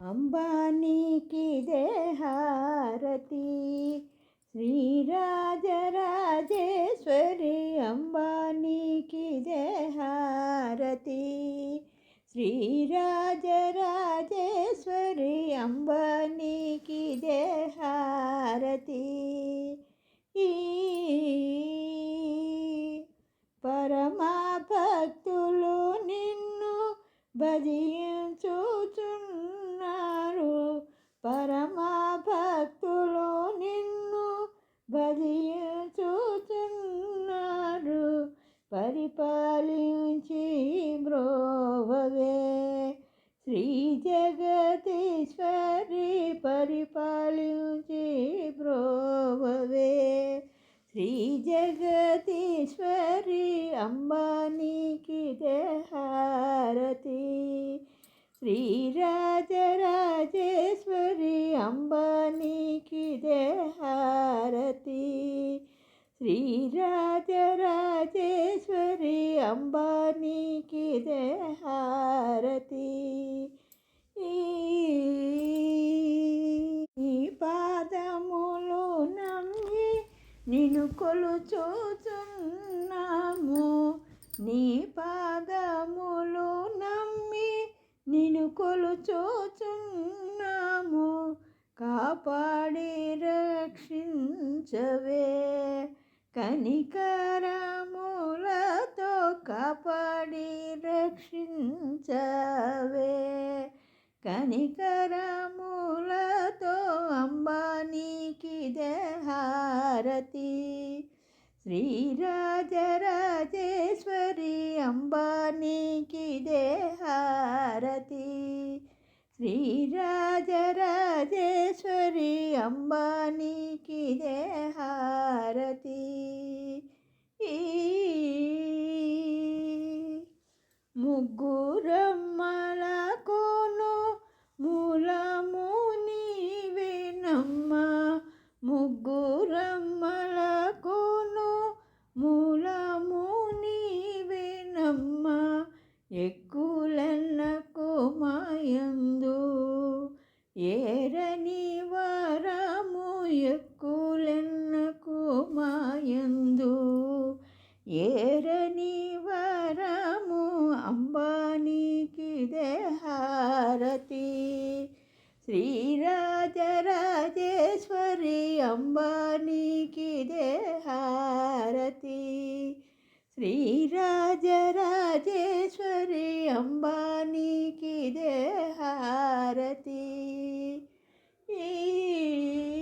అంబానీకిదే హారతి శ్రీరాజరాజేశ్వరి అంబానీకిదే హారతి శ్రీరాజరాజేశ్వరి అంబానీకిదే హారతి ఈ పరమా భక్తులు నిన్ను భజించుచున్నారు భజించుచున్నారు పరిపాలించి బ్రోవవే. శ్రీ జగతీశ్వరి పరిపాలించి బ్రోవవే. శ్రీ జగతీశ్వరి అంబానీకి హారతి శ్రీరాజరాజేశ్వరి అంబానీకి హారతి శ్రీరాజరాజేశ్వరి అంబానీకి హారతి ఈ పాదములు నమ్మి నిన్ను కొలుచూచున్నాము. నీ పాదములు నమ్మి నిన్ను కొలుచూచున్నాము. కాపాడి రక్షించవే. కనికరం కాపాడి రక్షించవే. కనికరములతో అంబానీకి హారతి శ్రీరాజరాజేశ్వరి అంబానీకి దేహారతి. శ్రీరాజరాజేశ్వరి అంబానీకి దేహారతి. ఈ కోను మూలము నీవేనమ్మ ముగ్గురమ్మలకోను మూలము నీవేనమ్మ ఎక్కులన్నకు మాయందు ఏరని వరము ఎక్కులన్నకు మాయందు ఏర హారతి. శ్రీరాజరాజేశ్వరి అంబానీకి హారతి. శ్రీరాజరాజేశ్వరి అంబానీకి హారతి. ఈ